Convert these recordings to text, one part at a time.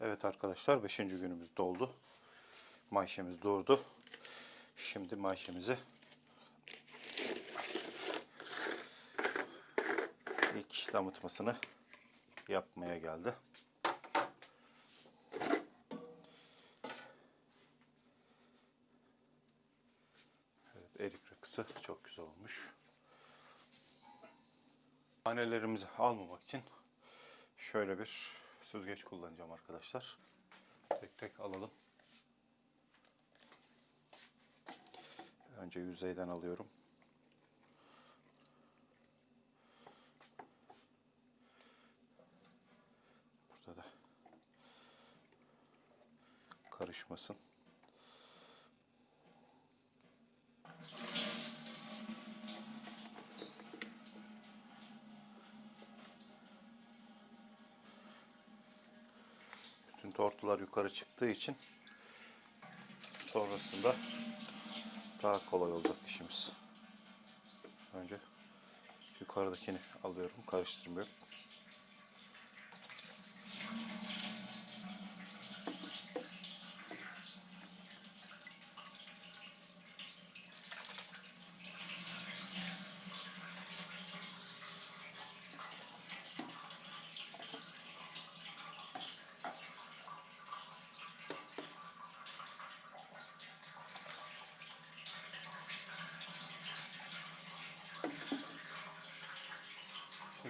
Evet arkadaşlar 5. günümüz doldu. Mayşemiz durdu. Şimdi mayşemizi ilk damıtmasını yapmaya geldi. Evet erik rakısı çok güzel olmuş. Tanelerimizi almamak için şöyle bir süzgeç kullanacağım arkadaşlar. Tek tek alalım. Önce yüzeyden alıyorum. Burada da karışmasın. Tortular yukarı çıktığı için sonrasında daha kolay olacak işimiz. Önce yukarıdakini alıyorum, karıştırmıyorum.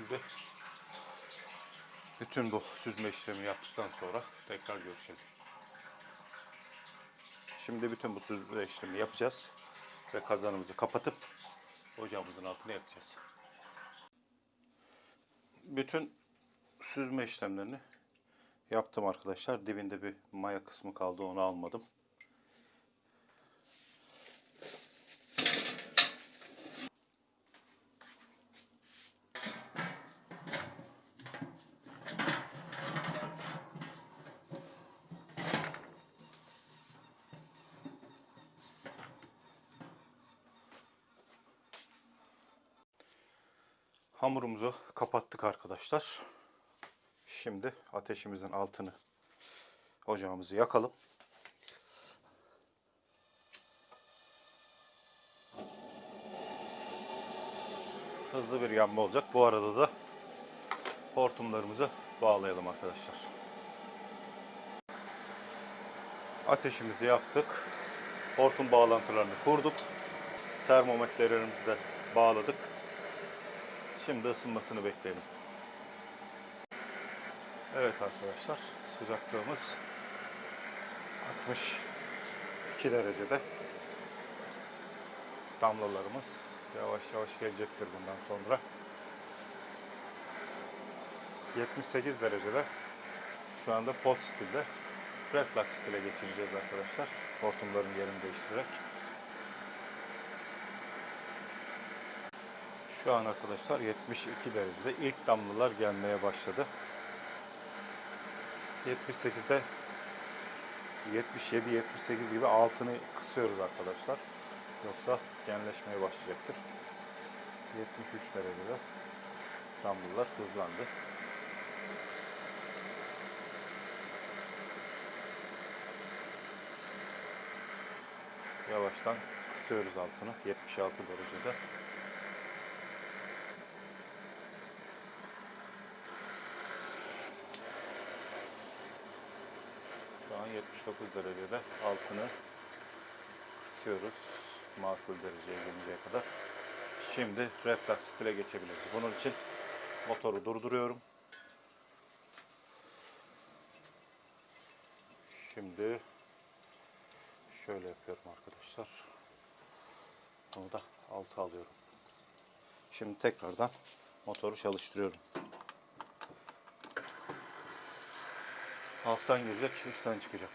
Şimdi bütün bu süzme işlemi yaptıktan sonra tekrar görüşelim. Şimdi bütün bu süzme işlemi yapacağız ve kazanımızı kapatıp ocağımızın altına yakacağız. Bütün süzme işlemlerini yaptım arkadaşlar. Dibinde bir maya kısmı kaldı onu almadım. Hamurumuzu kapattık arkadaşlar. Şimdi ateşimizin altını ocağımızı yakalım. Hızlı bir yanma olacak. Bu arada da hortumlarımızı bağlayalım arkadaşlar. Ateşimizi yaktık. Hortum bağlantılarını kurduk. Termometrelerimizi de bağladık. Şimdi ısınmasını bekleyelim. Evet arkadaşlar sıcaklığımız 62 derecede. Damlalarımız yavaş yavaş gelecektir bundan sonra. 78 derecede şu anda pot stilde reflux stile geçireceğiz arkadaşlar. Hortumların yerini değiştirerek. Şu an arkadaşlar 72 derecede ilk damlalar gelmeye başladı. 78'de 77-78 gibi altını kısıyoruz arkadaşlar. Yoksa genleşmeye başlayacaktır. 73 derecede damlalar hızlandı. Yavaştan kısıyoruz altını 76 derecede. An 79 derecede altını kısıyoruz makul dereceye gelinceye kadar. Şimdi reflux stile geçebiliriz. Bunun için motoru durduruyorum. Şimdi şöyle yapıyorum arkadaşlar. Bunu da alta alıyorum. Şimdi tekrardan motoru çalıştırıyorum. Alttan girecek, üstten çıkacak.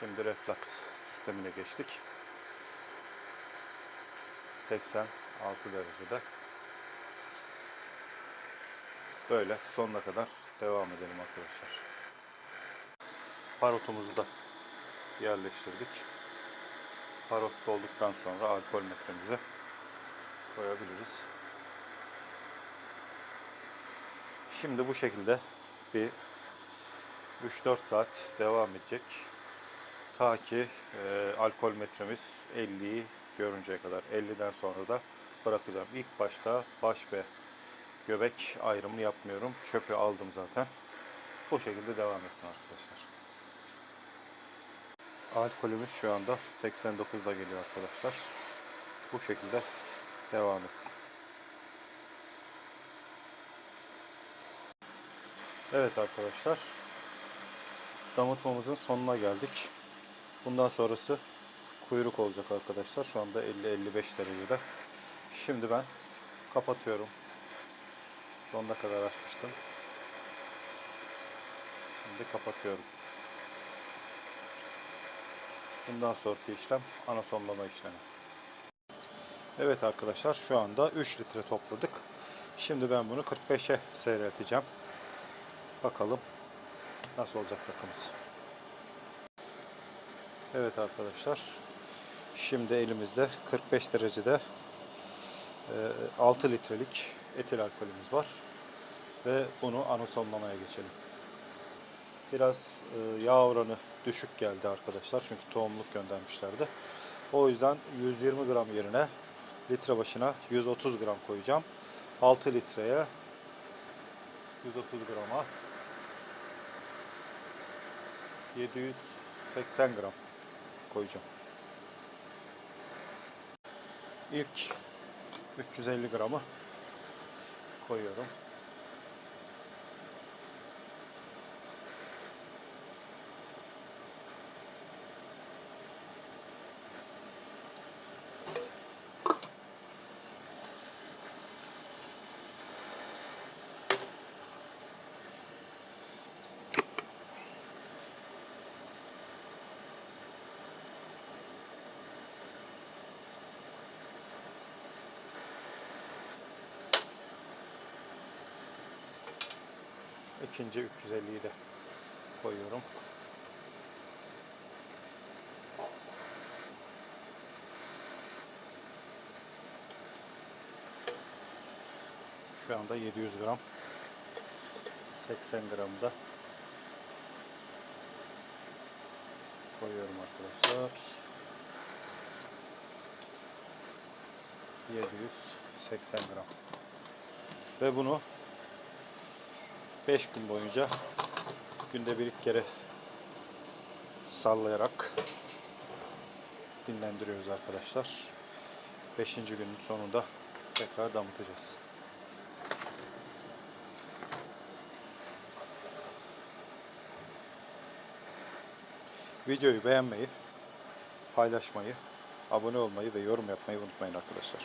Şimdi reflux sistemine geçtik. 86 derecede. Böyle sonuna kadar devam edelim arkadaşlar. Parotumuzu da yerleştirdik. Parot dolduktan sonra alkol metremizi koyabiliriz. Şimdi bu şekilde bir 3-4 saat devam edecek. Ta ki e, alkol metremiz 50'yi görünceye kadar. 50'den sonra da bırakacağım. İlk başta baş ve göbek ayrımını yapmıyorum. Çöpü aldım zaten. Bu şekilde devam etsin arkadaşlar. Alkolümüz şu anda 89'da geliyor arkadaşlar. Bu şekilde devam etsin. Evet arkadaşlar. Damıtmamızın sonuna geldik. Bundan sonrası kuyruk olacak arkadaşlar. Şu anda 50-55 derecede. Şimdi ben kapatıyorum. Sonuna kadar açmıştım. Şimdi kapatıyorum. Bundan sonraki işlem anasonlama işlemi. Evet arkadaşlar şu anda 3 litre topladık. Şimdi ben bunu 45'e seyrelteceğim. Bakalım nasıl olacak rakımız. Evet arkadaşlar. Şimdi elimizde 45 derecede e, 6 litrelik etil alkolümüz var. Ve bunu anasonlamaya geçelim. Biraz e, yağ oranı düşük geldi arkadaşlar. Çünkü tohumluk göndermişlerdi. O yüzden 120 gram yerine litre başına 130 gram koyacağım. 6 litreye 130 grama 780 gram koyacağım. İlk 350 gramı koyuyorum. İkinci 350'yi de koyuyorum. Şu anda 700 gram. 80 gram da koyuyorum arkadaşlar. 780 gram. Ve bunu 5 gün boyunca günde bir iki kere sallayarak dinlendiriyoruz arkadaşlar. 5. günün sonunda tekrar damıtacağız. Videoyu beğenmeyi, paylaşmayı, abone olmayı ve yorum yapmayı unutmayın arkadaşlar.